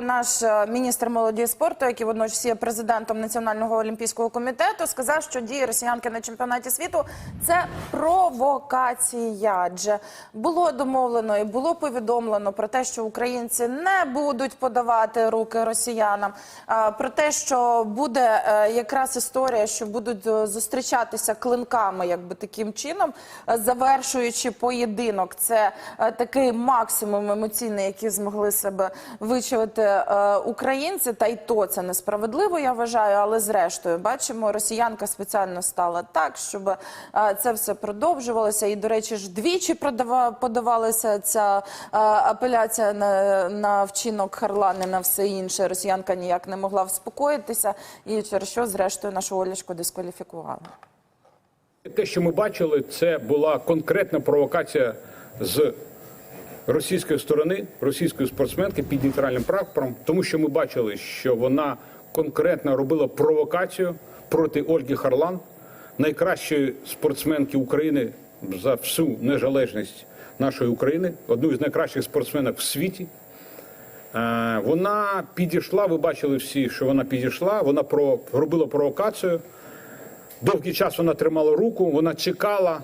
наш е, міністр молоді і спорту, який водночас є президентом Національного олімпійського комітету, сказав, що дії росіянки на чемпіонаті світу це провокація. Адже було домовлено і було повідомлено про те, що українці не будуть подавати руки росіянам, про те, що буде е, якраз історія, що будуть е, зустрічатися клинками, якби таким чином, завершуючи поєдинок. Це такий максимум емоційний, який змогли себе вичувати е, українці. Та й то це несправедливо, я вважаю. Але зрештою, бачимо, росіянка спеціально стала так, щоб е, це все продовжувалося. І, до речі, ж двічі подавалася ця е, апеляція на, на вчинок Харлани на все інше. Росіянка ніяк не могла вспокоїтися, і через що, зрештою, нашу Олічку дискваліфікували. Те, що ми бачили, це була конкретна провокація з російської сторони, російської спортсменки під нейтральним прапором, тому що ми бачили, що вона конкретно робила провокацію проти Ольги Харлан, найкращої спортсменки України за всю незалежність нашої України, одну із найкращих спортсменок в світі. Е, Вона підійшла, ви бачили всі, що вона підійшла, вона робила провокацію. Довгий час вона тримала руку, вона чекала,